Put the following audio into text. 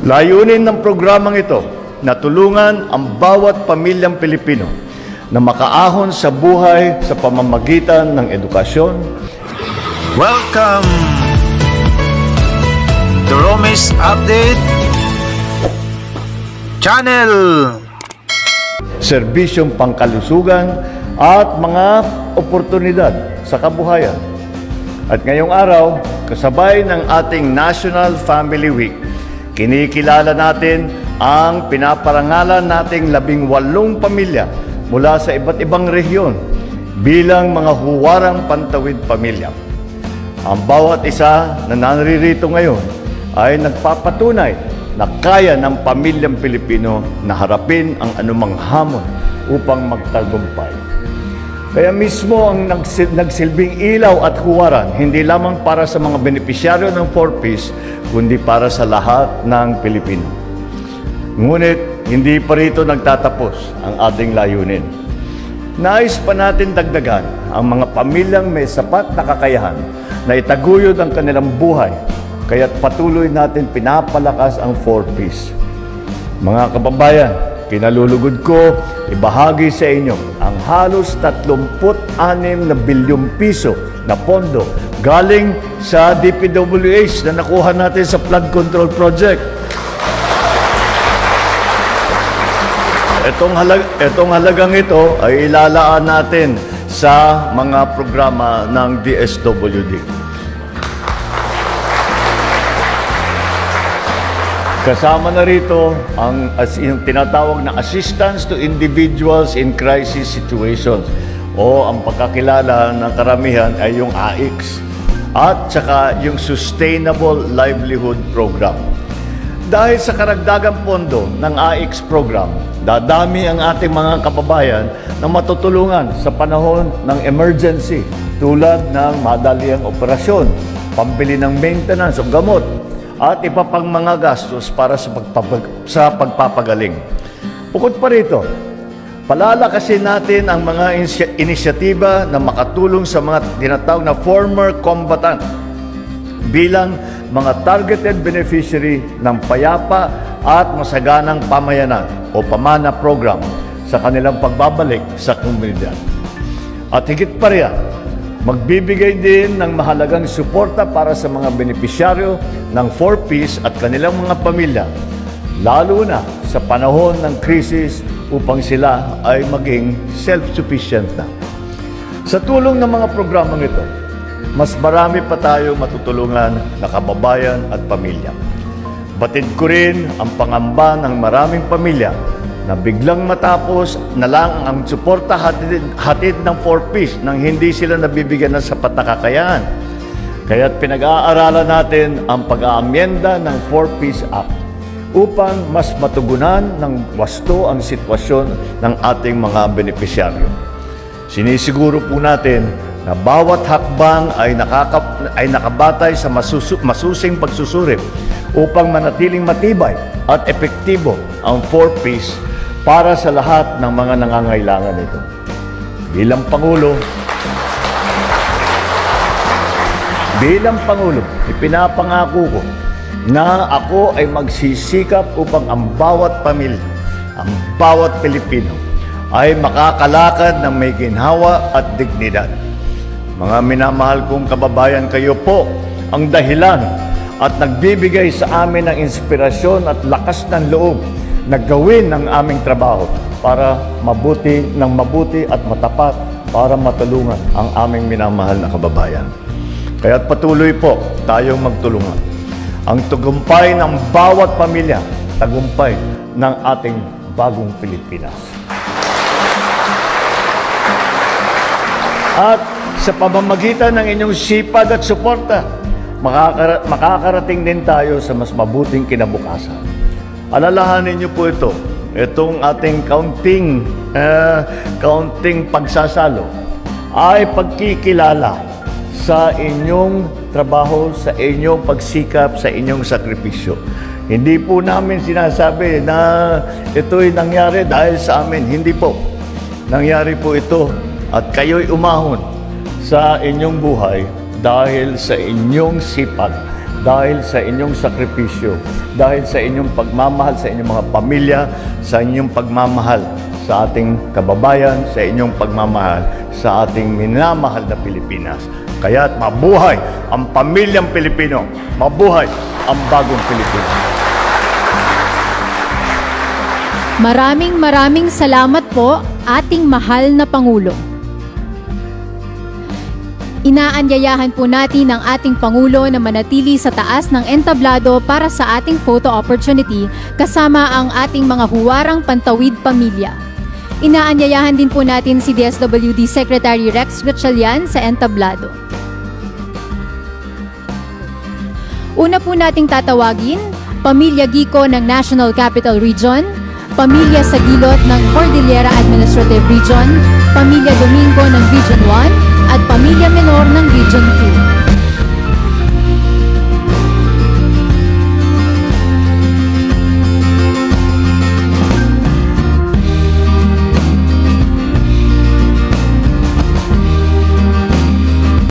Layunin ng programang ito na tulungan ang bawat pamilyang Pilipino na makaahon sa buhay sa pamamagitan ng edukasyon, Welcome to Romis Update Channel. serbisyong pangkalusugan at mga oportunidad sa kabuhayan. At ngayong araw, kasabay ng ating National Family Week, kinikilala natin ang pinaparangalan nating labing walong pamilya mula sa iba't ibang rehiyon bilang mga huwarang pantawid pamilya. Ang bawat isa na naririto ngayon ay nagpapatunay na kaya ng pamilyang Pilipino na harapin ang anumang hamon upang magtagumpay. Kaya mismo ang nagsil- nagsilbing ilaw at huwaran, hindi lamang para sa mga benepisyaryo ng 4Ps, kundi para sa lahat ng Pilipino. Ngunit, hindi pa rito nagtatapos ang ating layunin. Nais pa natin dagdagan ang mga pamilyang may sapat na kakayahan na itaguyod ang kanilang buhay, kaya't patuloy natin pinapalakas ang 4Ps. Mga kababayan, kinalulugod ko ibahagi sa inyo ang halos 36 na bilyong piso na pondo galing sa DPWH na nakuha natin sa flood control project. Itong, halag, itong halagang ito ay ilalaan natin sa mga programa ng DSWD. Kasama na rito ang as, yung tinatawag na assistance to individuals in crisis situations o ang pagkakilala ng karamihan ay yung AIX at saka yung Sustainable Livelihood Program. Dahil sa karagdagang pondo ng AIX program, dadami ang ating mga kababayan na matutulungan sa panahon ng emergency tulad ng madaliang operasyon, pambili ng maintenance o gamot, at iba pang mga gastos para sa, pagpapag- sa pagpapagaling. Bukod pa rito, palalakasin natin ang mga inisya- inisyatiba na makatulong sa mga tinatawag na former combatant bilang mga targeted beneficiary ng payapa at masaganang pamayanan o pamana program sa kanilang pagbabalik sa komunidad. At higit pa riyan, magbibigay din ng mahalagang suporta para sa mga benepisyaryo ng 4Ps at kanilang mga pamilya, lalo na sa panahon ng krisis upang sila ay maging self-sufficient na. Sa tulong ng mga programang ito, mas marami pa tayo matutulungan na kababayan at pamilya. Batid ko rin ang pangamba ng maraming pamilya na biglang matapos na lang ang suporta hatid, hatid ng 4Ps nang hindi sila nabibigyan ng sapat na kakayahan. Kaya't pinag-aaralan natin ang pag-aamyenda ng 4Ps Act upang mas matugunan ng wasto ang sitwasyon ng ating mga benepisyaryo. Sinisiguro po natin na bawat hakbang ay, nakaka, ay nakabatay sa masusu, masusing pagsusurip upang manatiling matibay at epektibo ang 4Ps para sa lahat ng mga nangangailangan nito. Bilang Pangulo, bilang Pangulo, ipinapangako ko na ako ay magsisikap upang ang bawat pamilya, ang bawat Pilipino ay makakalakad ng may ginhawa at dignidad. Mga minamahal kong kababayan, kayo po ang dahilan at nagbibigay sa amin ng inspirasyon at lakas ng loob na gawin ang aming trabaho para mabuti ng mabuti at matapat para matulungan ang aming minamahal na kababayan. Kaya't patuloy po tayong magtulungan. Ang tagumpay ng bawat pamilya, tagumpay ng ating bagong Pilipinas. At sa pamamagitan ng inyong sipag at suporta, makakara- makakarating din tayo sa mas mabuting kinabukasan. Alalahanin niyo po ito, itong ating counting, eh, counting pagsasalo ay pagkikilala sa inyong trabaho, sa inyong pagsikap, sa inyong sakripisyo. Hindi po namin sinasabi na ito'y nangyari dahil sa amin. Hindi po. Nangyari po ito at kayo'y umahon sa inyong buhay dahil sa inyong sipag, dahil sa inyong sakripisyo, dahil sa inyong pagmamahal sa inyong mga pamilya, sa inyong pagmamahal sa ating kababayan, sa inyong pagmamahal sa ating minamahal na Pilipinas. Kaya't mabuhay ang pamilyang Pilipino, mabuhay ang bagong Pilipinas. Maraming maraming salamat po ating mahal na Pangulo. Inaanyayahan po natin ang ating Pangulo na manatili sa taas ng entablado para sa ating photo opportunity kasama ang ating mga huwarang pantawid pamilya. Inaanyayahan din po natin si DSWD Secretary Rex Gatchalian sa entablado. Una po nating tatawagin, Pamilya Gico ng National Capital Region, Pamilya Sagilot ng Cordillera Administrative Region, Pamilya Domingo ng Region 1, at Pamilya Menor ng Region 2.